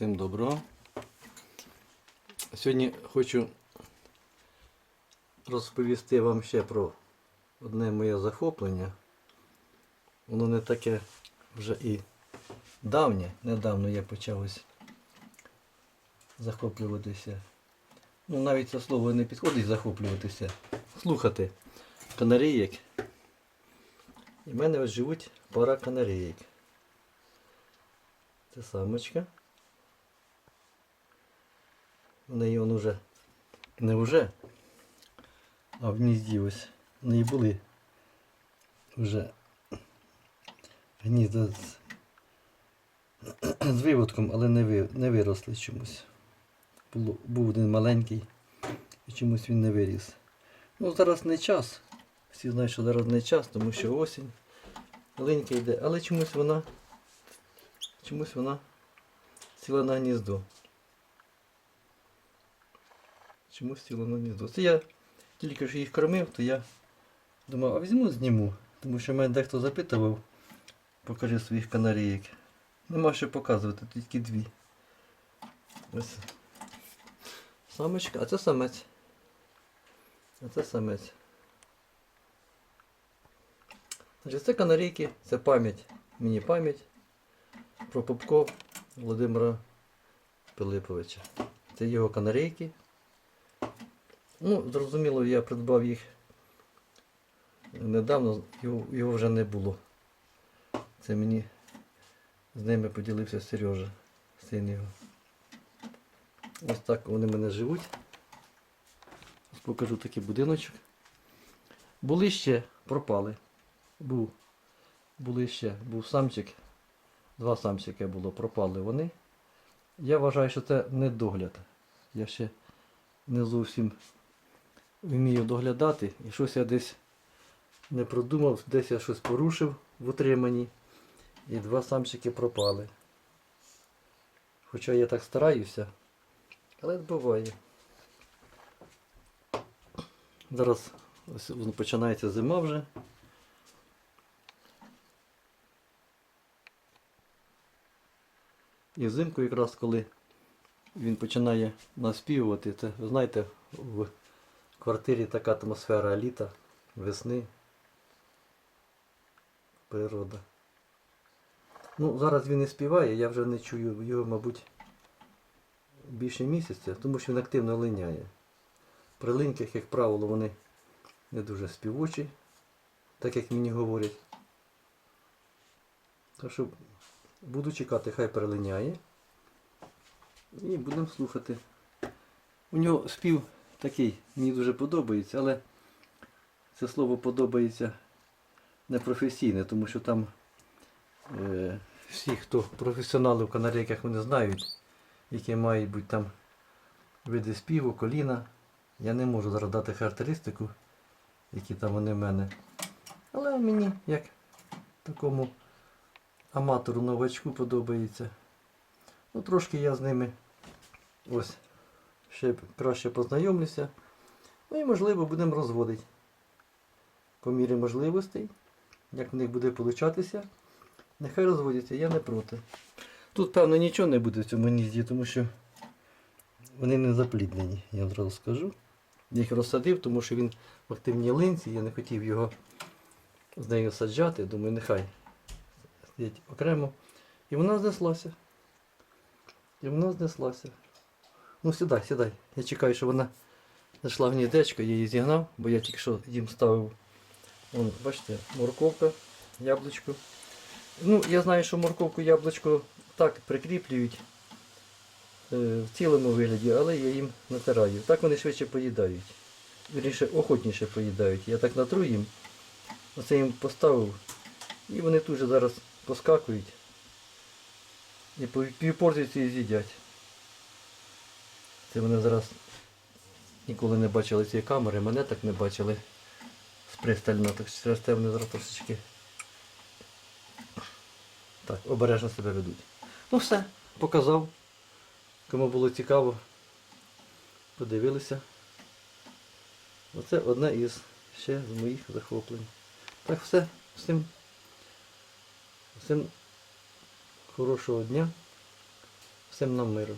Всім доброго. Сьогодні хочу розповісти вам ще про одне моє захоплення. Воно не таке вже і давнє. Недавно я почав ось захоплюватися. Ну, навіть це слово не підходить захоплюватися. Слухати канарієк. І в мене ось живуть пара канарієк. Це самочка. В неї он уже не вже, а в гнізді ось в неї були вже гнізда з, з виводком, але не, ви, не виросли чомусь. Було, був один маленький і чомусь він не виріс. Ну зараз не час. Всі знають, що зараз не час, тому що осінь. Ленька йде, але чомусь вона чомусь вона сіла на гніздо. Чомусь сіла на гніздо. Це я тільки що їх кормив, то я думав, а візьму зніму. Тому що мене дехто запитував, покажи своїх канарійок. Нема що показувати, тільки дві. Ось. Самочка, а це самець. А це самець. Значить, це канарейки, це пам'ять. Мені пам'ять про Попко Володимира Пилиповича. Це його канарейки. Ну, зрозуміло, я придбав їх недавно, його, його вже не було. Це мені з ними поділився Сережа, син його. Ось так вони в мене живуть. Ось покажу такий будиночок. Були ще, пропали. Був. Були ще, був самчик. Два самчики було, пропали вони. Я вважаю, що це не догляд. Я ще не зовсім вмію доглядати. І щось я десь не продумав, десь я щось порушив в утриманні. І два самчики пропали. Хоча я так стараюся, але буває. Зараз ось починається зима вже. І взимку якраз коли він починає наспівувати, це, ви знаєте, в квартирі така атмосфера літа, весни, природа. Ну, зараз він не співає, я вже не чую його, мабуть, більше місяця, тому що він активно линяє. При линьках, як правило, вони не дуже співочі, так як мені говорять. Так що Буду чекати, хай перелиняє. І будемо слухати. У нього спів такий, мені дуже подобається, але це слово подобається непрофесійне, тому що там е, всі, хто професіонали в канарейках, вони знають, які мають бути там види співу, коліна. Я не можу зараз дати характеристику, які там вони в мене. Але мені як такому аматору новачку подобається. Ну, трошки я з ними ось ще краще познайомлюся. Ну і можливо будемо розводити. По мірі можливостей. Як в них буде получатися, нехай розводяться, я не проти. Тут, певно, нічого не буде в цьому гнізді, тому що вони не запліднені, я вам зразу скажу. Я їх розсадив, тому що він в активній линці, я не хотів його з нею саджати, думаю, нехай стоять окремо. І вона знеслася. І вона знеслася. Ну сідай, сідай. Я чекаю, що вона зайшла в гніздечко, я її зігнав, бо я тільки що їм ставив. Вон, бачите, морковка, яблучко. Ну, я знаю, що морковку яблучко так прикріплюють е, в цілому вигляді, але я їм натираю. Так вони швидше поїдають. Вірніше, охотніше поїдають. Я так натру їм. Оце їм поставив. І вони тут же зараз поскакують і по півпорції з'їдять. Це вони зараз ніколи не бачили цієї камери, мене так не бачили спристально, так через те вони зараз трошечки так, обережно себе ведуть. Ну все, показав. Кому було цікаво, подивилися. Оце одне із ще з моїх захоплень. Так все, всім. Всім хорошого дня. Всім нам миру.